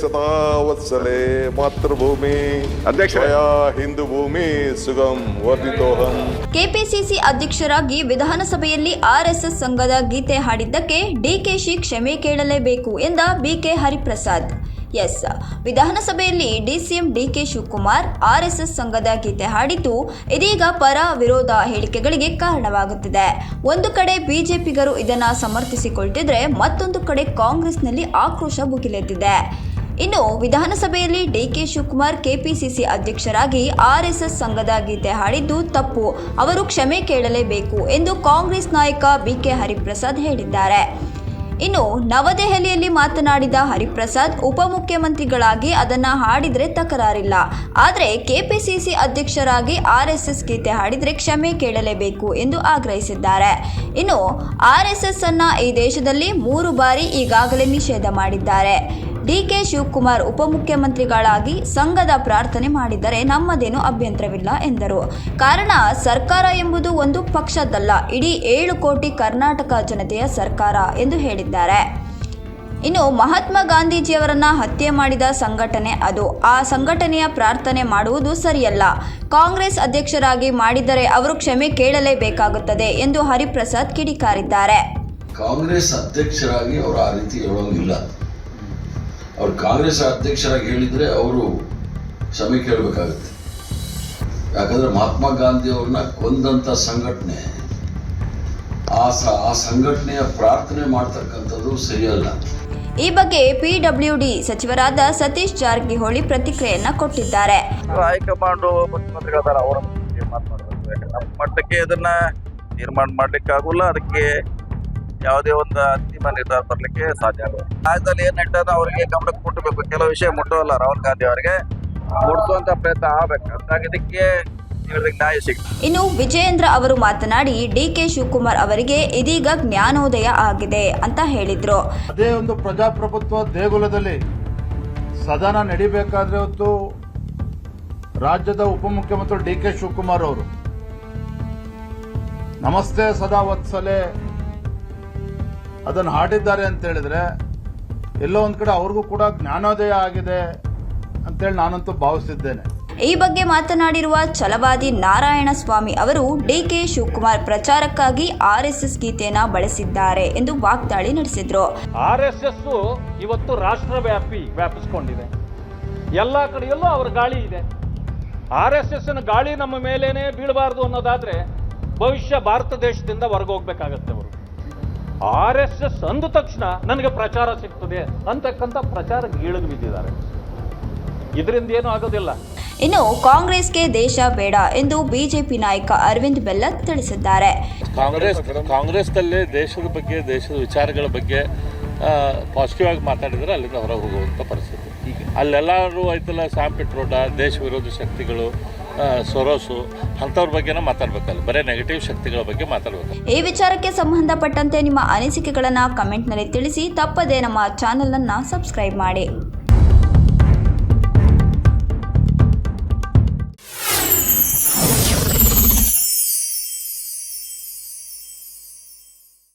ಸದಾ ವತ್ಸಲೆ ಮಾತೃಭೂಮಿ ಹಿಂದೂ ಭೂಮಿ ಸುಗಂ ವರ್ಧಿತೋಹಂ. ಕೆಪಿಸಿಸಿ ಅಧ್ಯಕ್ಷರಾಗಿ ವಿಧಾನಸಭೆಯಲ್ಲಿ ಆರ್ಎಸ್ಎಸ್ ಸಂಘದ ಗೀತೆ ಹಾಡಿದ್ದಕ್ಕೆ ಡಿಕೆಶಿ ಕ್ಷಮೆ ಕೇಳಲೇಬೇಕು ಎಂದ ಬಿಕೆ ಹರಿಪ್ರಸಾದ್. ಎಸ್. ವಿಧಾನಸಭೆಯಲ್ಲಿ ಡಿಸಿಎಂ ಡಿಕೆ ಶಿವಕುಮಾರ್ ಆರ್ಎಸ್ಎಸ್ ಸಂಘದ ಗೀತೆ ಹಾಡಿದ್ದು ಇದೀಗ ಪರ ವಿರೋಧ ಹೇಳಿಕೆಗಳಿಗೆ ಕಾರಣವಾಗುತ್ತಿದೆ. ಒಂದು ಕಡೆ ಬಿಜೆಪಿಗರು ಇದನ್ನು ಸಮರ್ಥಿಸಿಕೊಳ್ತಿದ್ರೆ ಮತ್ತೊಂದು ಕಡೆ ಕಾಂಗ್ರೆಸ್ನಲ್ಲಿ ಆಕ್ರೋಶ ಭುಗಿಲೆದ್ದಿದೆ ಇನ್ನು ವಿಧಾನಸಭೆಯಲ್ಲಿ ಡಿಕೆ ಶಿವಕುಮಾರ್ ಕೆಪಿಸಿಸಿ ಅಧ್ಯಕ್ಷರಾಗಿ ಆರ್ಎಸ್ಎಸ್ ಸಂಘದ ಗೀತೆ ಹಾಡಿದ್ದು ತಪ್ಪು. ಅವರು ಕ್ಷಮೆ ಕೇಳಲೇಬೇಕು ಎಂದು ಕಾಂಗ್ರೆಸ್ ನಾಯಕ ಬಿಕೆ ಹರಿಪ್ರಸಾದ್ ಹೇಳಿದ್ದಾರೆ. ಇನ್ನು ನವದೆಹಲಿಯಲ್ಲಿ ಮಾತನಾಡಿದ ಹರಿಪ್ರಸಾದ್, ಉಪಮುಖ್ಯಮಂತ್ರಿಗಳಾಗಿ ಅದನ್ನ ಹಾಡಿದ್ರೆ ತಕರಾರಿಲ್ಲ. ಆದರೆ ಕೆಪಿಸಿಸಿ ಅಧ್ಯಕ್ಷರಾಗಿ ಆರ್ಎಸ್ಎಸ್ ಗೀತೆ ಹಾಡಿದ್ರೆ ಕ್ಷಮೆ ಕೇಳಲೇಬೇಕು ಎಂದು ಆಗ್ರಹಿಸಿದ್ದಾರೆ. ಇನ್ನು ಆರ್ಎಸ್ಎಸ್ ಅನ್ನ ಈ ದೇಶದಲ್ಲಿ ಮೂರು ಬಾರಿ ಈಗಾಗಲೇ ನಿಷೇಧ ಮಾಡಿದ್ದಾರೆ. ಡಿಕೆ ಶಿವಕುಮಾರ್ ಉಪಮುಖ್ಯಮಂತ್ರಿಗಳಾಗಿ ಸಂಘದ ಪ್ರಾರ್ಥನೆ ಮಾಡಿದರೆ ನಮ್ಮದೇನು ಅಭ್ಯಂತರವಿಲ್ಲ, ಎಂದರು. ಕಾರಣ, ಸರ್ಕಾರ ಎಂಬುದು ಒಂದು ಪಕ್ಷದಲ್ಲ ಇಡೀ ಏಳು ಕೋಟಿ ಕರ್ನಾಟಕ ಜನತೆಯ ಸರ್ಕಾರ, ಎಂದು ಹೇಳಿದ್ದಾರೆ. ಇನ್ನು ಮಹಾತ್ಮ ಗಾಂಧೀಜಿಯವರನ್ನ ಹತ್ಯೆ ಮಾಡಿದ ಸಂಘಟನೆ ಅದು. ಆ ಸಂಘಟನೆಯ ಪ್ರಾರ್ಥನೆ ಮಾಡುವುದು ಸರಿಯಲ್ಲ. ಕಾಂಗ್ರೆಸ್ ಅಧ್ಯಕ್ಷರಾಗಿ ಮಾಡಿದರೆ ಅವರು ಕ್ಷಮೆ ಕೇಳಲೇಬೇಕಾಗುತ್ತದೆ, ಎಂದು ಹರಿಪ್ರಸಾದ್ ಕಿಡಿಕಾರಿದ್ದಾರೆ. ಕಾಂಗ್ರೆಸ್ ಅಧ್ಯಕ್ಷರಾಗಿ ಅವರು ಆ ರೀತಿ ಹೇಳೋಂಗಿಲ್ಲ. ಅವ್ರು ಕಾಂಗ್ರೆಸ್ ಅಧ್ಯಕ್ಷರಾಗಿ ಹೇಳಿದ್ರೆ ಅವರು ಕ್ಷಮೆ ಕೇಳಬೇಕಾಗುತ್ತೆ. ಯಾಕಂದ್ರೆ ಮಹಾತ್ಮ ಗಾಂಧಿ ಅವ್ರನ್ನ ಕೊಂದಂತ ಸಂಘಟನೆ ಆ ಸ ಆ ಸಂಘಟನೆಯ ಪ್ರಾರ್ಥನೆ ಮಾಡ್ತಕ್ಕಂಥದ್ದು ಸರಿಯಲ್ಲ. ಈ ಬಗ್ಗೆ ಪಿಡಬ್ಲ್ಯೂಡಿ ಸಚಿವರಾದ ಸತೀಶ್ ಜಾರಕಿಹೊಳಿ ಪ್ರತಿಕ್ರಿಯೆಯನ್ನ ಕೊಟ್ಟಿದ್ದಾರೆ. ಹೈಕಮಾಂಡ್ ಮುಖ್ಯಮಂತ್ರಿಗಳಾದ ಅವರ ಮಟ್ಟಕ್ಕೆ ಅದನ್ನ ನಿರ್ಮಾಣ ಮಾಡ್ಲಿಕ್ಕೆ ಆಗುಲ್ಲ ಅದಕ್ಕೆ ಯಾವುದೇ ಒಂದು ಅಂತಿಮ ನಿರ್ಧಾರ ಬರಲಿಕ್ಕೆ ಸಾಧ್ಯ ಆಗುತ್ತೆ ರಾಜ್ಯದಲ್ಲಿ ಏನ್ ನಡೆದ ಅವರಿಗೆ ಗಮನಕ್ಕೆ ಮುಟ್ಟಬೇಕು ಕೆಲವು ವಿಷಯ ಮುಟ್ಟೋಲ್ಲ ರಾಹುಲ್ ಗಾಂಧಿ ಅವರಿಗೆ. ಮುಟ್ಟಿಸುವಂತ ಪ್ರಯತ್ನ ಆಗ್ಬೇಕು. ಅದಕ್ಕೆ ಇನ್ನು ವಿಜಯೇಂದ್ರ ಅವರು ಮಾತನಾಡಿ ಡಿ ಕೆ ಶಿವಕುಮಾರ್ ಅವರಿಗೆ ಇದೀಗ ಜ್ಞಾನೋದಯ ಆಗಿದೆ ಅಂತ ಹೇಳಿದ್ರು. ಅದೇ ಒಂದು ಪ್ರಜಾಪ್ರಭುತ್ವ ದೇಗುಲದಲ್ಲಿ ಸದನ ನಡಿಬೇಕಾದ್ರೆ ಹೊತ್ತು ರಾಜ್ಯದ ಉಪಮುಖ್ಯಮಂತ್ರಿ ಡಿ ಕೆ ಶಿವಕುಮಾರ್ ಅವರು ನಮಸ್ತೆ ಸದಾ ವತ್ಸಲೆ. ಅದನ್ನು ಹಾಡಿದ್ದಾರೆ ಅಂತ ಹೇಳಿದ್ರೆ ಎಲ್ಲೋ ಒಂದ್ ಕಡೆ ಅವ್ರಿಗೂ ಕೂಡ ಜ್ಞಾನೋದಯ ಆಗಿದೆ ಅಂತೇಳಿ ನಾನಂತೂ ಭಾವಿಸಿದ್ದೇನೆ ಈ ಬಗ್ಗೆ ಮಾತನಾಡಿರುವ ಛಲವಾದಿ ನಾರಾಯಣ ಸ್ವಾಮಿ ಅವರು ಡಿಕೆ ಶಿವಕುಮಾರ್ ಪ್ರಚಾರಕ್ಕಾಗಿ ಆರ್ ಎಸ್ ಎಸ್ ಗೀತೆಯನ್ನ ಬಳಸಿದ್ದಾರೆ ಎಂದು ವಾಗ್ದಾಳಿ ನಡೆಸಿದ್ರು. ಆರ್ ಎಸ್ ಎಸ್ ಇವತ್ತು ರಾಷ್ಟ್ರವ್ಯಾಪಿ ವ್ಯಾಪಿಸ್ಕೊಂಡಿದೆ. ಎಲ್ಲ ಕಡೆಯಲ್ಲೂ ಅವರ ಗಾಳಿ ಇದೆ. ಆರ್ ಎಸ್ ಎಸ್ ಗಾಳಿ ನಮ್ಮ ಮೇಲೇನೆ ಬೀಳಬಾರ್ದು ಅನ್ನೋದಾದ್ರೆ ಭವಿಷ್ಯ ಭಾರತ ದೇಶದಿಂದ ಹೊರಗೋಗ್ಬೇಕಾಗತ್ತೆ. ಆರ್ ಎಸ್ ಎಸ್ ಅಂದ ತಕ್ಷಣ ನನಗೆ ಪ್ರಚಾರ ಸಿಗ್ತದೆ ಅಂತಕ್ಕಂಥ ಪ್ರಚಾರ ಇಳಿದು ಬಿದ್ದಿದ್ದಾರೆ. ಇದರಿಂದ ಏನೂ ಆಗೋದಿಲ್ಲ. ಇನ್ನು ಕಾಂಗ್ರೆಸ್ಗೆ ದೇಶ ಬೇಡ ಎಂದು ಬಿಜೆಪಿ ನಾಯಕ ಅರವಿಂದ್ ಬೆಲ್ಲತ್ ತಿಳಿಸಿದ್ದಾರೆ. ಕಾಂಗ್ರೆಸ್ ಕಾಂಗ್ರೆಸ್ನಲ್ಲೇ ದೇಶದ ಬಗ್ಗೆ ದೇಶದ ವಿಚಾರಗಳ ಬಗ್ಗೆ ಪಾಸಿಟಿವ್ ಆಗಿ ಮಾತಾಡಿದರೆ ಅಲ್ಲಿಂದ ಹೊರ ಹೋಗುವಂಥ ಪರಿಸ್ಥಿತಿ. ಅಲ್ಲೆಲ್ಲರೂ ಐತಲ್ಲ ಸಾಂಪಿಟ್ ರೋಡ ದೇಶ ವಿರೋಧಿ ಶಕ್ತಿಗಳು ಸೊರೋಸು ಅಂಥವ್ರ ಬಗ್ಗೆನೂ ಮಾತಾಡ್ಬೇಕಲ್ಲ. ಬರೀ ನೆಗೆಟಿವ್ ಶಕ್ತಿಗಳ ಬಗ್ಗೆ ಮಾತಾಡ್ಬೇಕು. ಈ ವಿಚಾರಕ್ಕೆ ಸಂಬಂಧಪಟ್ಟಂತೆ ನಿಮ್ಮ ಅನಿಸಿಕೆಗಳನ್ನು ಕಮೆಂಟ್ನಲ್ಲಿ ತಿಳಿಸಿ, ತಪ್ಪದೇ ನಮ್ಮ ಚಾನೆಲ್ ಅನ್ನ ಸಬ್ಸ್ಕ್ರೈಬ್ ಮಾಡಿ.